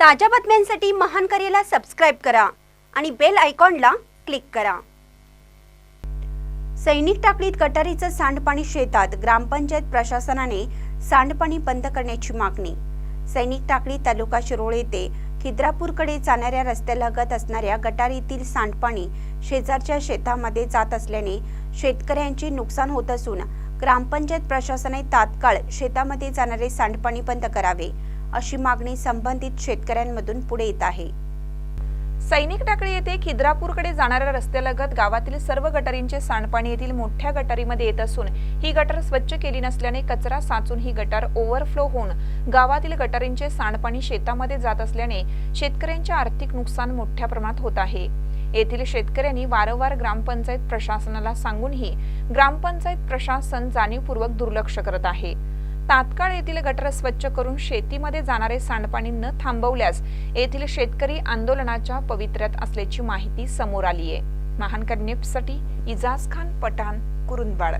ताज्या बातम्यांसाठी महान करेला सबस्क्राईब करा आणि बेल आयकॉनला क्लिक करा. सैनिक टाकळीत गटारीचं सांडपाणी शेतात ग्रामपंचायत प्रशासनाने सांडपाणी बंद करण्याची मागणी. सैनिक टाकळी तालुका शिरोळ येथे खिद्रापूरकडे जाणाऱ्या रस्त्यालगत असणाऱ्या गटारीतील सांडपाणी शेजारच्या शेतामध्ये जात असल्याने शेतकऱ्यांचे नुकसान होत असून ग्रामपंचायत प्रशासनाने तात्काळ शेतामध्ये जाणारे सांडपाणी बंद करावे. अशी मागणी संबंधित शेतकऱ्यांमधून पुढे येत आहे. सैनिक टाकळी येथे खिद्रापूरकडे जाणाऱ्या रस्त्यालगत गावातील सर्व गटारींचे सांडपाणी येथील मोठ्या गटारीमध्ये येत असून ही गटार स्वच्छ केली नसल्याने कचरा साचून ही गटार ओव्हरफ्लो होऊन गावातील गटारींचे सांडपाणी शेतामध्ये जात असल्याने शेतकऱ्यांचे आर्थिक नुकसान मोठ्या प्रमाणात होत आहे. येथील शेतकऱ्यांनी वारंवार ग्रामपंचायत प्रशासनाला सांगूनही ग्रामपंचायत प्रशासन जाणीवपूर्वक दुर्लक्ष करत आहे. तात्काळ येथील गटर स्वच्छ करून शेतीमध्ये जाणारे सांडपाणी न थांबवल्यास येथील शेतकरी आंदोलनाच्या पवित्र्यात असल्याची माहिती समोर आली आहे महान कन्येसाठी इजाज खान पठाण कुरुंदवाड.